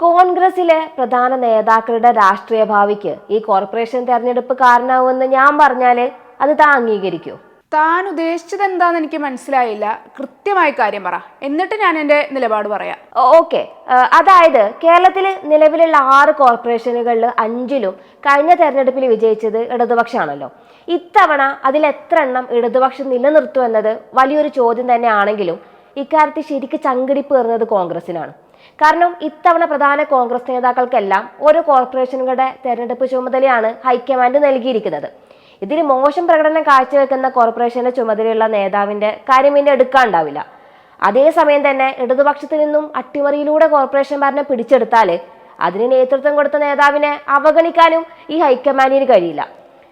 കോൺഗ്രസിലെ പ്രധാന നേതാക്കളുടെ രാഷ്ട്രീയ ഭാവിക്ക് ഈ കോർപ്പറേഷൻ തെരഞ്ഞെടുപ്പ് കാരണമാവുമെന്ന് ഞാൻ പറഞ്ഞാൽ അത് താൻ അംഗീകരിക്കൂ. താൻ ഉദ്ദേശിച്ചത് എന്താന്ന് എനിക്ക് മനസ്സിലായില്ല. കൃത്യമായ കാര്യം പറ. എന്നിട്ട് ഞാൻ എന്റെ നിലപാട് പറയാം. ഓക്കെ. അതായത് കേരളത്തിൽ നിലവിലുള്ള ആറ് കോർപ്പറേഷനുകളിൽ അഞ്ചിലും കഴിഞ്ഞ തെരഞ്ഞെടുപ്പിൽ വിജയിച്ചത് ഇടതുപക്ഷമാണല്ലോ ഇത്തവണ അതിൽ എത്ര എണ്ണം ഇടതുപക്ഷം നിലനിർത്തുമെന്നത് വലിയൊരു ചോദ്യം തന്നെയാണെങ്കിലും ഇക്കാര്യത്തിൽ ശരിക്ക് ചങ്കിടിപ്പ് ഏറുന്നത് കോൺഗ്രസിനാണ് കാരണം ഇത്തവണ പ്രധാന കോൺഗ്രസ് നേതാക്കൾക്കെല്ലാം ഓരോ കോർപ്പറേഷനുകളുടെ തെരഞ്ഞെടുപ്പ് ചുമതലയാണ് ഹൈക്കമാൻഡ് നൽകിയിരിക്കുന്നത്. ഇതിൽ മോശം പ്രകടനം കാഴ്ചവെക്കുന്ന കോർപ്പറേഷന്റെ ചുമതലയുള്ള നേതാവിന്റെ കാര്യം പിന്നെ എടുക്കാണ്ടാവില്ല. അതേസമയം തന്നെ ഇടതുപക്ഷത്തിൽ നിന്നും അട്ടിമറിയിലൂടെ കോർപ്പറേഷൻ ഭരണം പിടിച്ചെടുത്താൽ അതിന് നേതൃത്വം കൊടുത്ത നേതാവിനെ അവഗണിക്കാനും ഈ ഹൈക്കമാൻഡിന് കഴിയില്ല.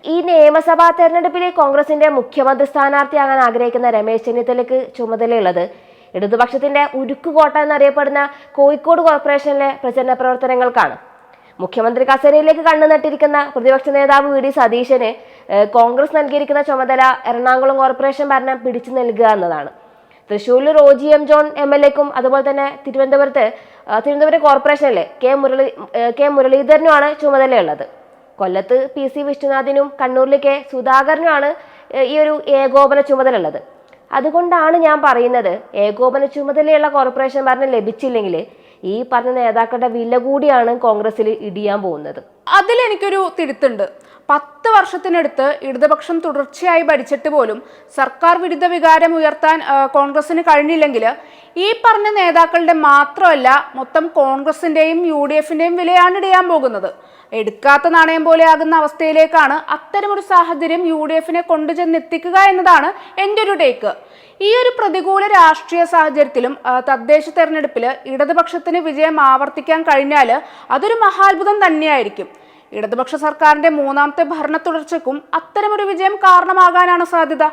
ഈ നിയമസഭാ തെരഞ്ഞെടുപ്പിൽ കോൺഗ്രസിന്റെ മുഖ്യമന്ത്രി സ്ഥാനാർത്ഥിയാകാൻ ആഗ്രഹിക്കുന്ന രമേശ് ചെന്നിത്തലയ്ക്ക് ചുമതലയുള്ളത് ഇടതുപക്ഷത്തിന്റെ ഉരുക്കുകോട്ട എന്നറിയപ്പെടുന്ന കോഴിക്കോട് കോർപ്പറേഷനിലെ പ്രചരണ പ്രവർത്തനങ്ങൾക്കാണ്. മുഖ്യമന്ത്രി കസേരയിലേക്ക് കണ്ണു നട്ടിരിക്കുന്ന പ്രതിപക്ഷ നേതാവ് വി ഡി സതീശന് കോൺഗ്രസ് നൽകിയിരിക്കുന്ന ചുമതല എറണാകുളം കോർപ്പറേഷൻ ഭരണം പിടിച്ചു നൽകുക എന്നതാണ്. തൃശ്ശൂരിൽ Roji M John M L എക്കും അതുപോലെ തന്നെ തിരുവനന്തപുരത്ത് തിരുവനന്തപുരം കോർപ്പറേഷനിലെ കെ മുരളി കെ മുരളീധരനുമാണ് ചുമതലയുള്ളത്. കൊല്ലത്ത് പി സി വിഷ്ണുനാഥിനും കണ്ണൂരിലെ കെ സുധാകരനുമാണ് ഈ ഒരു ഏകോപന ചുമതല ഉള്ളത് അതുകൊണ്ടാണ് ഞാൻ പറയുന്നത്. ഏകോപന ചുമതലയുള്ള കോർപ്പറേഷൻ ഭരണം ലഭിച്ചില്ലെങ്കിൽ ഈ പറഞ്ഞ നേതാക്കളുടെ വില കൂടിയാണ് കോൺഗ്രസ്സിൽ ഇടിയാൻ പോകുന്നത്. അതിലെനിക്കൊരു തിരുത്തുണ്ട്. പത്ത് വർഷത്തിനടുത്ത് ഇടതുപക്ഷം തുടർച്ചയായി ഭരിച്ചിട്ട് പോലും സർക്കാർ വിരുദ്ധ വികാരം ഉയർത്താൻ കോൺഗ്രസിന് കഴിഞ്ഞില്ലെങ്കിൽ ഈ പറഞ്ഞ നേതാക്കളുടെ മാത്രമല്ല മൊത്തം കോൺഗ്രസിന്റെയും യു ഡി എഫിന്റെയും വിലയാണ് ഇടിയാൻ പോകുന്നത്. എടുക്കാത്ത നാണയം പോലെ ആകുന്ന അവസ്ഥയിലേക്കാണ് അത്തരമൊരു സാഹചര്യം യു ഡി എഫിനെ കൊണ്ടുചെന്നെത്തിക്കുക എന്നതാണ് എന്റെ ഒരു ടേക്ക്. ഈ ഒരു പ്രതികൂല രാഷ്ട്രീയ സാഹചര്യത്തിലും തദ്ദേശ തെരഞ്ഞെടുപ്പിൽ ഇടതുപക്ഷത്തിന് വിജയം ആവർത്തിക്കാൻ കഴിഞ്ഞാൽ അതൊരു മഹാത്ഭുതം തന്നെയായിരിക്കും. ഇടതുപക്ഷ സർക്കാരിന്റെ മൂന്നാമത്തെ ഭരണ തുടർച്ചയ്ക്കും അത്തരമൊരു വിജയം കാരണമാകാനാണ് സാധ്യത.